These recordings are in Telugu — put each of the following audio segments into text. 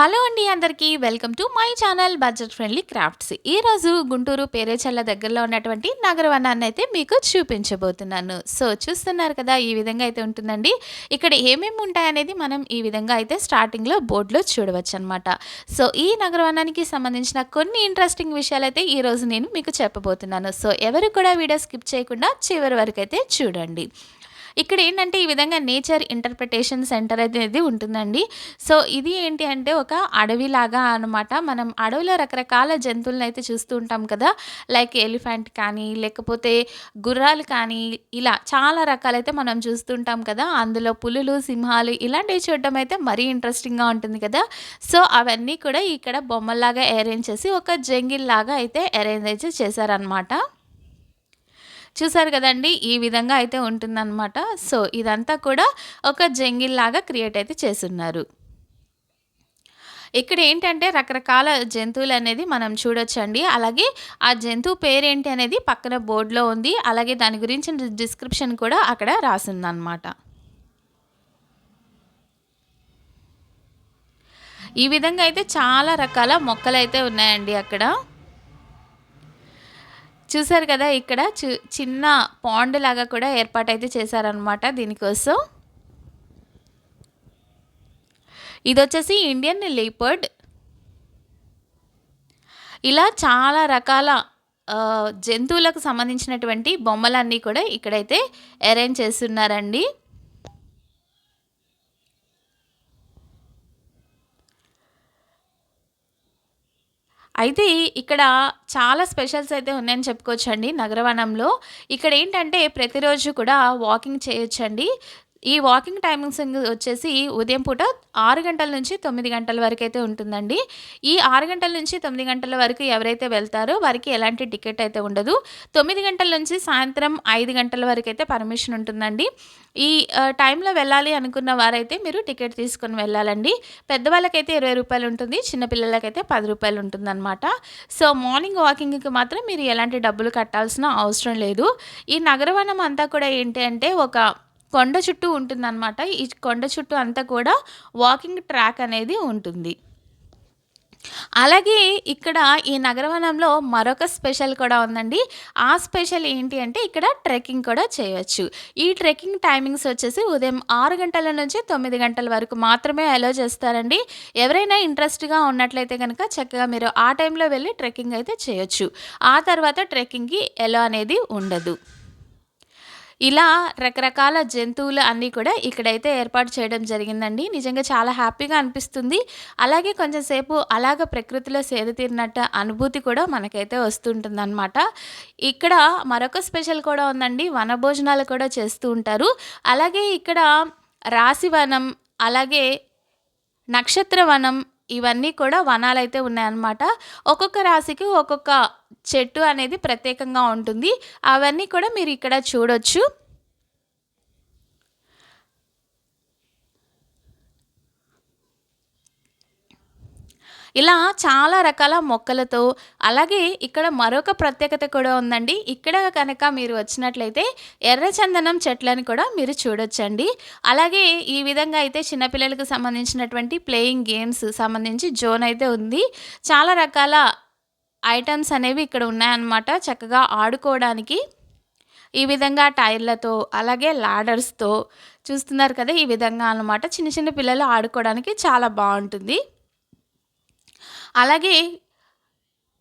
హలో అండి అందరికీ. Welcome to my channel budget friendly crafts. ఈరోజు గుంటూరు పేరేచల్ల దగ్గరలో ఉన్నటువంటి నగరవనాన్ని అయితే మీకు చూపించబోతున్నాను. సో చూస్తున్నారు కదా ఈ విధంగా అయితే ఉంటుందండి. ఇక్కడ ఏమేమి ఉంటాయనేది మనం ఈ విధంగా అయితే స్టార్టింగ్లో బోర్డులో చూడవచ్చు అనమాట సో ఈ నగరవనానికి సంబంధించిన కొన్ని ఇంట్రెస్టింగ్ విషయాలు అయితే ఈరోజు నేను మీకు చెప్పబోతున్నాను. సో ఎవరు కూడా వీడియో స్కిప్ చేయకుండా చివరి వరకు అయితే చూడండి. ఇక్కడ ఏంటంటే ఈ విధంగా నేచర్ ఇంటర్ప్రిటేషన్ సెంటర్ అనేది ఉంటుందండి. సో ఇది ఏంటి అంటే ఒక అడవిలాగా అనమాట మనం అడవిలో రకరకాల జంతువులను అయితే చూస్తూ ఉంటాం కదా. లైక్ ఎలిఫెంట్ కానీ లేకపోతే గుర్రాలు కానీ ఇలా చాలా రకాలైతే మనం చూస్తుంటాం కదా. అందులో పులులు సింహాలు ఇలాంటివి చూడడం అయితే మరీ ఇంట్రెస్టింగ్గా ఉంటుంది కదా. సో అవన్నీ కూడా ఇక్కడ బొమ్మల్లాగా అరేంజ్ చేసి ఒక జంగిల్ లాగా అయితే అరేంజ్ అయితే చేశారనమాట చూసారు కదండి? ఈ విధంగా అయితే ఉంటుందన్నమాట. సో ఇదంతా కూడా ఒక జంగిల్ లాగా క్రియేట్ అయితే చేస్తున్నారు. ఇక్కడ ఏంటంటే రకరకాల జంతువులు అనేది మనం చూడొచ్చండి. అలాగే ఆ జంతువు పేరేంటి అనేది పక్కన బోర్డులో ఉంది. అలాగే దాని గురించి డిస్క్రిప్షన్ కూడా అక్కడ రాసిందనమాట ఈ విధంగా అయితే చాలా రకాల మొక్కలు అయితే ఉన్నాయండి అక్కడ. చూసారు కదా ఇక్కడ చిన్న పాండ్ లాగా కూడా ఏర్పాటైతే చేశారనమాట దీనికోసం. ఇది వచ్చేసి ఇండియన్ లీపర్డ్. ఇలా చాలా రకాల జంతువులకు సంబంధించినటువంటి బొమ్మలన్నీ కూడా ఇక్కడైతే అరేంజ్ చేస్తున్నారండి. అయితే ఇక్కడ చాలా స్పెషల్స్ అయితే ఉన్నాయని చెప్పుకోవచ్చండి నగరవనంలో. ఇక్కడ ఏంటంటే ప్రతిరోజు కూడా వాకింగ్ చేయొచ్చండి. ఈ వాకింగ్ టైమింగ్స్ వచ్చేసి ఉదయం పూట ఆరు గంటల నుంచి తొమ్మిది గంటల వరకు అయితే ఉంటుందండి. ఈ ఆరు గంటల నుంచి తొమ్మిది గంటల వరకు ఎవరైతే వెళ్తారో వారికి ఎలాంటి టికెట్ అయితే ఉండదు. తొమ్మిది గంటల నుంచి సాయంత్రం ఐదు గంటల వరకు అయితే పర్మిషన్ ఉంటుందండి. ఈ టైంలో వెళ్ళాలి అనుకున్న వారైతే మీరు టికెట్ తీసుకొని వెళ్ళాలండి. పెద్దవాళ్ళకైతే ఇరవై రూపాయలు ఉంటుంది చిన్నపిల్లలకైతే పది రూపాయలు ఉంటుందన్నమాట. సో మార్నింగ్ వాకింగ్కి మాత్రం మీరు ఎలాంటి డబ్బులు కట్టాల్సిన అవసరం లేదు. ఈ నగరవనం అంతా కూడా ఏంటి అంటే ఒక కొండ చుట్టూ ఉంటుందన్నమాట. ఈ కొండ చుట్టూ అంతా కూడా వాకింగ్ ట్రాక్ అనేది ఉంటుంది. అలాగే ఇక్కడ ఈ నగరవనంలో మరొక స్పెషల్ కూడా ఉందండి. ఆ స్పెషల్ ఏంటి అంటే ఇక్కడ ట్రెక్కింగ్ కూడా చేయవచ్చు ఈ ట్రెక్కింగ్ టైమింగ్స్ వచ్చేసి ఉదయం ఆరు గంటల నుంచి తొమ్మిది గంటల వరకు మాత్రమే అలో చేస్తారండి. ఎవరైనా ఇంట్రెస్ట్గా ఉన్నట్లయితే కనుక చక్కగా మీరు ఆ టైంలో వెళ్ళి ట్రెక్కింగ్ అయితే చేయొచ్చు. ఆ తర్వాత ట్రెక్కింగ్కి ఎలో అనేది ఉండదు. ఇలా రకరకాల జంతువులు అన్నీ కూడా ఇక్కడైతే ఏర్పాటు చేయడం జరిగిందండి. నిజంగా చాలా హ్యాపీగా అనిపిస్తుంది. అలాగే కొంచెం సేపు అలాగ ప్రకృతిలో సేద తీరినట్టు అనుభూతి కూడా మనకైతే వస్తుంటుందన్నమాట. ఇక్కడ మరొక స్పెషల్ కూడా ఉందండి. వనభోజనాలు కూడా చేస్తూ ఉంటారు. అలాగే ఇక్కడ రాశివనం అలాగే నక్షత్రవనం ఇవన్నీ కూడా వనాలు అయితే ఉన్నాయన్నమాట. ఒక్కొక్క రాశికి ఒక్కొక్క చెట్టు అనేది ప్రత్యేకంగా ఉంటుంది. అవన్నీ కూడా మీరు ఇక్కడ చూడొచ్చు. ఇలా చాలా రకాల మొక్కలతో అలాగే ఇక్కడ మరొక ప్రత్యేకత కూడా ఉందండి. ఇక్కడ కనుక మీరు వచ్చినట్లయితే ఎర్రచందనం చెట్లను కూడా మీరు చూడొచ్చండి. అలాగే ఈ విధంగా అయితే చిన్నపిల్లలకు సంబంధించినటువంటి ప్లేయింగ్ గేమ్స్ సంబంధించి జోన్ అయితే ఉంది. చాలా రకాల ఐటమ్స్ అనేవి ఇక్కడ ఉన్నాయన్నమాట. చక్కగా ఆడుకోవడానికి ఈ విధంగా టైర్లతో అలాగే లాడర్స్తో చూస్తున్నారు కదా ఈ విధంగా అనమాట చిన్న చిన్న పిల్లలు ఆడుకోవడానికి చాలా బాగుంటుంది. అలాగే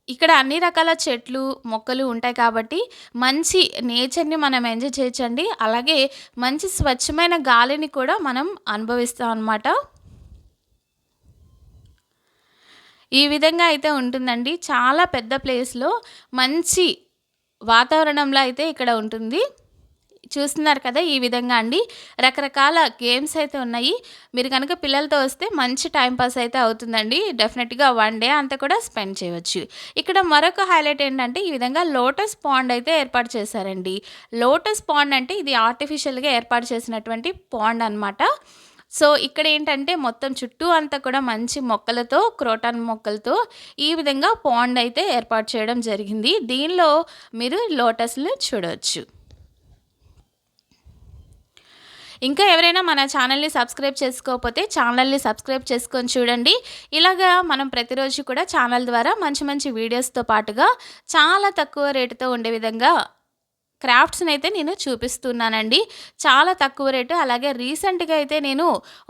ఇక్కడ అన్ని రకాల చెట్లు మొక్కలు ఉంటాయి కాబట్టి మంచి నేచర్ని మనం ఎంజాయ్ చేయొచ్చండి. అలాగే మంచి స్వచ్ఛమైన గాలిని కూడా మనం అనుభవిస్తాం అన్నమాట. ఈ విధంగా అయితే ఉంటుందండి. చాలా పెద్ద ప్లేస్లో మంచి వాతావరణంలో అయితే ఇక్కడ ఉంటుంది. చూస్తున్నారు కదా ఈ విధంగా అండి. రకరకాల గేమ్స్ అయితే ఉన్నాయి. మీరు కనుక పిల్లలతో వస్తే మంచి టైంపాస్ అయితే అవుతుందండి. డెఫినెట్గా వన్ డే అంతా కూడా స్పెండ్ చేయవచ్చు. ఇక్కడ మరొక హైలైట్ ఏంటంటే ఈ విధంగా లోటస్ పాండ్ అయితే ఏర్పాటు చేశారండి. లోటస్ పాండ్ అంటే ఇది ఆర్టిఫిషియల్గా ఏర్పాటు చేసినటువంటి పాండ్ అనమాట సో ఇక్కడ ఏంటంటే మొత్తం చుట్టూ అంతా కూడా మంచి మొక్కలతో క్రోటాన్ మొక్కలతో ఈ విధంగా పాండ్ అయితే ఏర్పాటు చేయడం జరిగింది. దీనిలో మీరు లోటస్లు చూడవచ్చు. ఇంకా ఎవరైనా మన ఛానల్ని సబ్స్క్రైబ్ చేసుకోకపోతే ఛానల్ని సబ్స్క్రైబ్ చేసుకొని చూడండి. ఇలాగా మనం ప్రతిరోజు కూడా ఛానల్ ద్వారా మంచి మంచి వీడియోస్తో పాటుగా చాలా తక్కువ రేటుతో ఉండే విధంగా క్రాఫ్ట్స్ని అయితే నేను చూపిస్తున్నానండి. చాలా తక్కువ రేటు అలాగే రీసెంట్గా అయితే నేను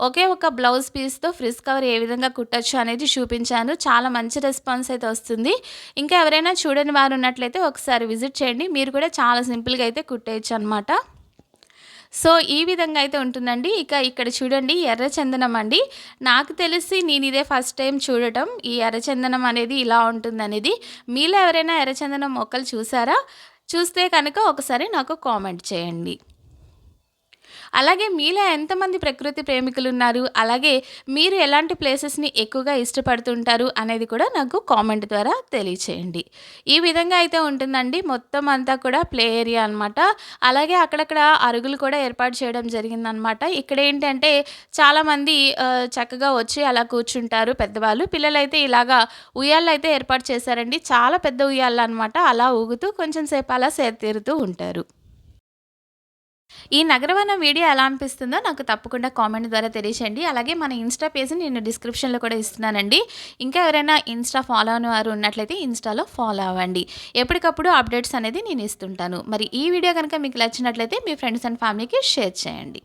ఒకే ఒక బ్లౌజ్ పీస్తో ఫ్రిజ్ కవర్ ఏ విధంగా కుట్టచ్చు అనేది చూపించాను. చాలా మంచి రెస్పాన్స్ అయితే వస్తుంది. ఇంకా ఎవరైనా చూడని వారు ఉన్నట్లయితే ఒకసారి విజిట్ చేయండి. మీరు కూడా చాలా సింపుల్గా అయితే కుట్టేయచ్చు అనమాట సో ఈ విధంగా అయితే ఉంటుందండి. ఇక ఇక్కడ చూడండి ఎర్ర చందనం అండి. నాకు తెలిసి నేను ఇదే ఫస్ట్ టైం చూడటం. ఈ ఎర్రచందనం అనేది ఇలా ఉంటుంది అనేది మీలో ఎవరైనా ఎర్రచందనం మొక్కలు చూసారా? చూస్తే కనుక ఒకసారి నాకు కామెంట్ చేయండి. అలాగే మీలో ఎంతమంది ప్రకృతి ప్రేమికులు ఉన్నారు అలాగే మీరు ఎలాంటి ప్లేసెస్ని ఎక్కువగా ఇష్టపడుతుంటారు? అనేది కూడా నాకు కామెంట్ ద్వారా తెలియచేయండి. ఈ విధంగా అయితే ఉంటుందండి. మొత్తం అంతా కూడా ప్లే ఏరియా అనమాట అలాగే అక్కడక్కడ అరుగులు కూడా ఏర్పాటు చేయడం జరిగిందనమాట ఇక్కడ ఏంటంటే చాలామంది చక్కగా వచ్చి అలా కూర్చుంటారు పెద్దవాళ్ళు. పిల్లలైతే ఇలాగా ఉయ్యాళ్ళు అయితే ఏర్పాటు చేశారండి. చాలా పెద్ద ఉయ్యాళ్ళు అనమాట అలా ఊగుతూ కొంచెం సేపు అలా సేతీరుతూ ఉంటారు. ఈ నగరవనం వీడియో ఎలా అనిపిస్తుందో నాకు తప్పకుండా కామెంట్ ద్వారా తెలియచండి అలాగే మన ఇన్స్టా పేజ్ నేను డిస్క్రిప్షన్లో కూడా ఇస్తున్నానండి. ఇంకా ఎవరైనా ఇన్స్టా ఫాలో అని వారు ఉన్నట్లయితే ఇన్స్టాలో ఫాలో అవ్వండి. ఎప్పటికప్పుడు అప్డేట్స్ అనేది నేను ఇస్తుంటాను. మరి ఈ వీడియో కనుక మీకు నచ్చినట్లయితే మీ ఫ్రెండ్స్ అండ్ ఫ్యామిలీకి షేర్ చేయండి.